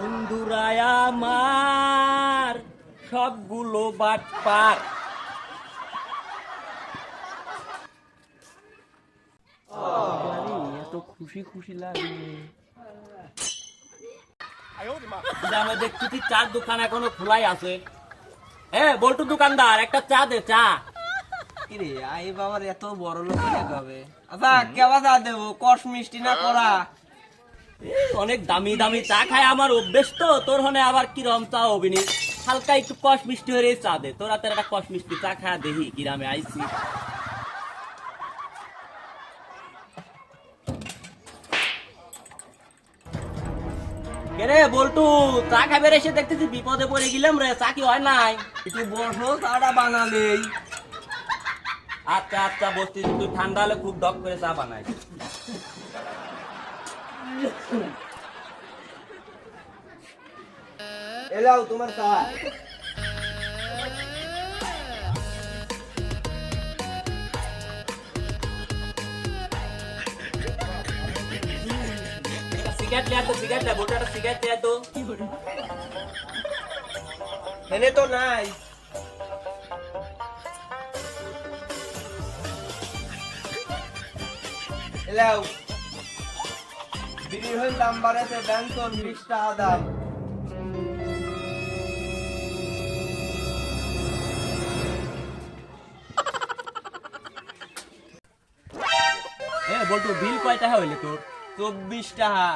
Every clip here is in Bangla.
বন্ধুরায় আমার সবগুলো বাট পার। এত খুশি খুশি লাগে চার দোকান এখনও খোলাই আছে। বল্টু দোকানদার একটা চা দে চা। কিরে আই বাবার এত বড় লোক হয়ে যাবে আচ্ছা কেবা চা দেবো কষ মিষ্টি না করা অনেক দামি দামি চা খায় আমার অভ্যেস তো। তোর হনে আবার কিরম চা হবিনি হালকা একটু কষ মিষ্টি হয়ে চা দে। তোর হাতের একটা কষ মিষ্টি চা খায়া দেখি কিরামে আইছি। কেরে বলটু, চা খাবে এসে দেখতেছি বিপদে পড়ে গেলাম রে, চা কি হয় নাই? একটু বসো চাটা বানালেই আচ্ছা আচ্ছা বসতি তুই ঠান্ডা হলে খুব ডক করে চা বানাই। এলাও তোমার চা। সিগারেট লিয়া তো সিগারেট লিয়া বলটু একটা সিগারেট লিয়া তো এনে তো নাই। এলাও বিড়ি হইল নাম্বারেতে ব্যাংকন বিশ টাকা দাম এ বলটু বিল কয় টাকা হইলে তোর? চব্বিশ টাকা।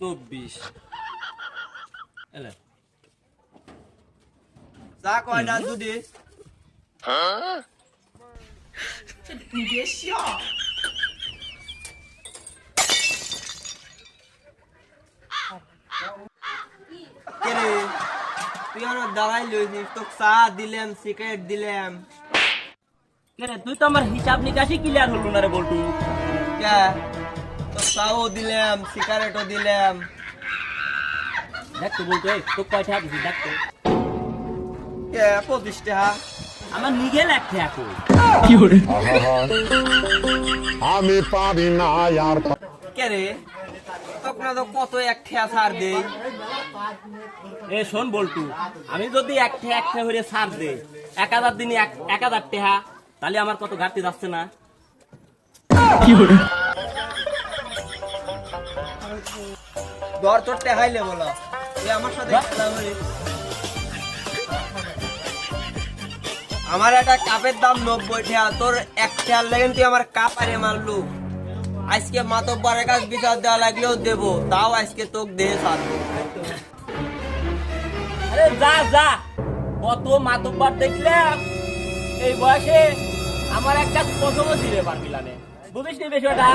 চব্বিশ। এলে। চা কয়টা দুধি? কেরে? তুই আমার দাঁড়াই লইছিস তোকে চা দিলাম সিগারেট দিলাম। কেরে তুই তো আমার হিসাব নিকাশই ক্লিয়ার হলো না রে বলটু। কে? তো চাও দিলাম সিগারেটও দিলাম। দেখ তো বলটু এই তোর কয় দিছি দেখ তো। কে? পঁচিশ টাকা। আমার নিগেল এক টাকা কই আমি পারি না আর কে রে তো কত এক ঠেয়া ছাড় দেই? এ শোন বলটু আমি যদি এক টাকা এক টাকা হয়ে ছাড় দে এক হাজার দিনে এক হাজার টাকা তাহলে আমার কত ঘাটতি যাচ্ছে না? দর তোর টেহাইলে বলো। আমার সাথে আমার একটা কাপের দাম নব্বই টাকা তোর এক টাকার লেগে তুই আমার কাপ আরে মারলু। আজকে মাতব্বারের কাছে বিচার দেওয়া লাগলেও দেবো, তাও আজকে তোক দেহে সারবো। আরে যা যা। কত মাতব্বার দেখলাম। এই বয়সে আমার একটা প্রথম দিলে পারবিলানে। বুঝিস নি বিষয়টা